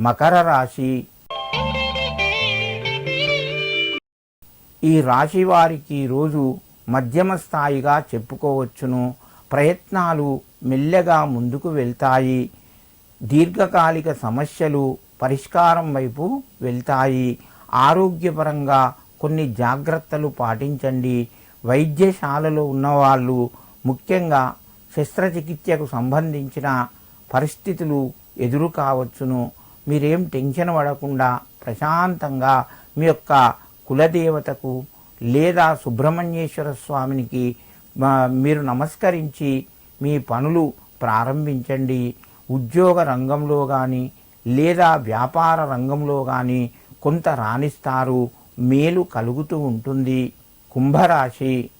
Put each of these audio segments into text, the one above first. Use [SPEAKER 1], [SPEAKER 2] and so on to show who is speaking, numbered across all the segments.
[SPEAKER 1] మకర రాశి. ఈ రాశి వారికి రోజు మధ్యమ స్థాయిగా చెప్పుకోవచ్చును. ప్రయత్నాలు మెల్లగా ముందుకు వెళ్తాయి. దీర్ఘకాలిక సమస్యలు పరిష్కారం వైపు వెళ్తాయి. ఆరోగ్యపరంగా కొన్ని జాగ్రత్తలు పాటించండి. వైద్యశాలలో ఉన్నవాళ్ళు ముఖ్యంగా శస్త్రచికిత్సకు సంబంధించిన పరిస్థితులు ఎదురు కావచ్చును మీరేం టెన్షన్ పడకుండా ప్రశాంతంగా మీ యొక్క కులదేవతకు లేదా సుబ్రహ్మణ్యేశ్వర స్వామినికి మీరు నమస్కరించి మీ పనులు ప్రారంభించండి. ఉద్యోగ రంగంలో కానీ లేదా వ్యాపార రంగంలో కానీ కొంత రాణిస్తారు. మేలు కలుగుతూ ఉంటుంది. కుంభరాశి.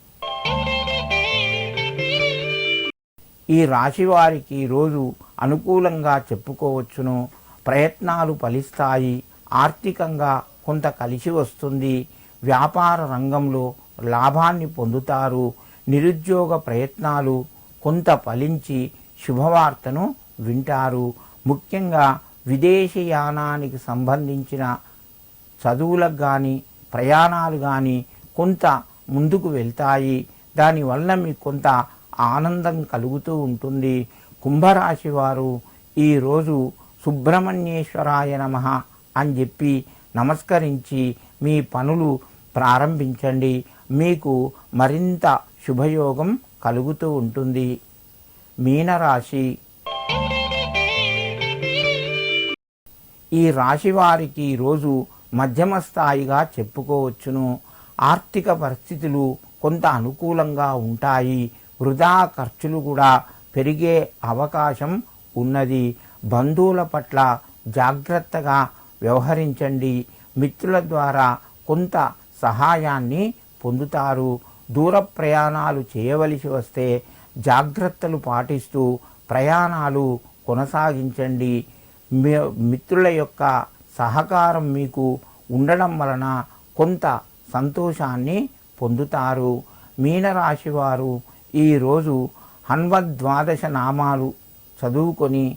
[SPEAKER 1] ఈ రాశి వారికి రోజు అనుకూలంగా చెప్పుకోవచ్చును. ప్రయత్నాలు ఫలిస్తాయి. ఆర్థికంగా కొంత కలిసి వస్తుంది. వ్యాపార రంగంలో లాభాన్ని పొందుతారు. నిరుద్యోగ ప్రయత్నాలు కొంత ఫలించి శుభవార్తను వింటారు. ముఖ్యంగా విదేశీయానానికి సంబంధించిన చదువులకు కానీ ప్రయాణాలు కానీ కొంత ముందుకు వెళ్తాయి. దానివల్ల మీకు కొంత ఆనందం కలుగుతూ ఉంటుంది. కుంభరాశి వారు ఈరోజు సుబ్రహ్మణ్యేశ్వరాయ నమ అని చెప్పి నమస్కరించి మీ పనులు ప్రారంభించండి. మీకు మరింత శుభయోగం కలుగుతూ ఉంటుంది. మీనరాశి. ఈ రాశి వారికి రోజు మధ్యమ స్థాయిగా చెప్పుకోవచ్చును. ఆర్థిక పరిస్థితులు కొంత అనుకూలంగా ఉంటాయి. వృధా ఖర్చులు కూడా పెరిగే అవకాశం ఉన్నది. బంధువుల పట్ల జాగ్రత్తగా వ్యవహరించండి. మిత్రుల ద్వారా కొంత సహాయాన్ని పొందుతారు. దూర ప్రయాణాలు చేయవలసి వస్తే జాగ్రత్తలు పాటిస్తూ ప్రయాణాలు కొనసాగించండి. మిత్రుల యొక్క సహకారం మీకు ఉండడం వలన కొంత సంతోషాన్ని పొందుతారు. మీనరాశి వారు ఈరోజు హన్వద్వాదశ నామాలు చదువుకొని